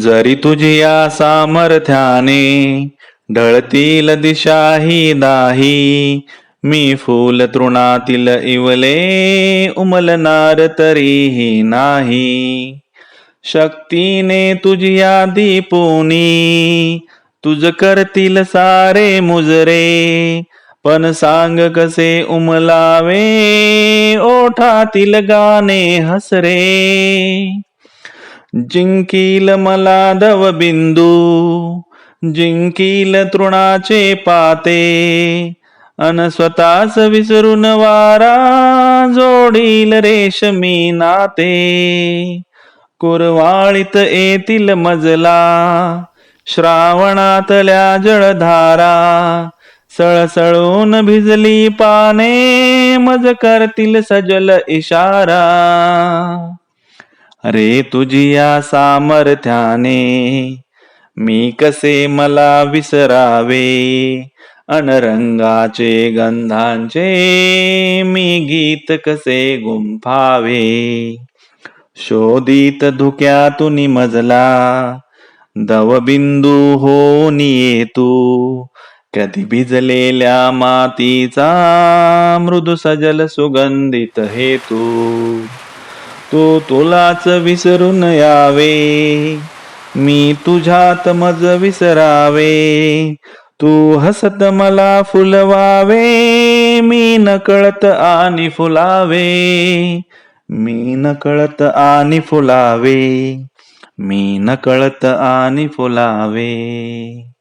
जरी तुझी या सामर्थ्याने ढळतील दिशाही दाही मी फूल तृणातील इवले उमलणार तरीही नाही. शक्तीने तुझी यादी पोनी तुझ करतील सारे मुजरे पण सांग कसे उमलावे ओठातील गाणे हसरे. जिंकील मला दवबिंदू जिंकील तृणाचे पाते. अन स्वतःच विसरून वारा जोडील रेशमी नाते. कुरवाळीत येतील मजला श्रावणातल्या जळधारा. सळसळून भिजली पाने मज करतील सजल इशारा. रे तुझी या सामर्थ्याने मी कसे मला विसरावे? अनरंगाचे गंधांचे मी गीत कसे गुंफावे? शोधित धुक्यातून मजला दवबिंदू हो ये तू कधी भिजलेल्या मातीचा मृदू सजल सुगंधित हेतू. तू तुलाच विसरून यावे. मी तुझ्यात मज विसरावे. तू हसत मला फुलवावे. मी नकळत आणि फुलावे. मी नकळत आणि फुलावे. मी नकळत आणि फुलावे.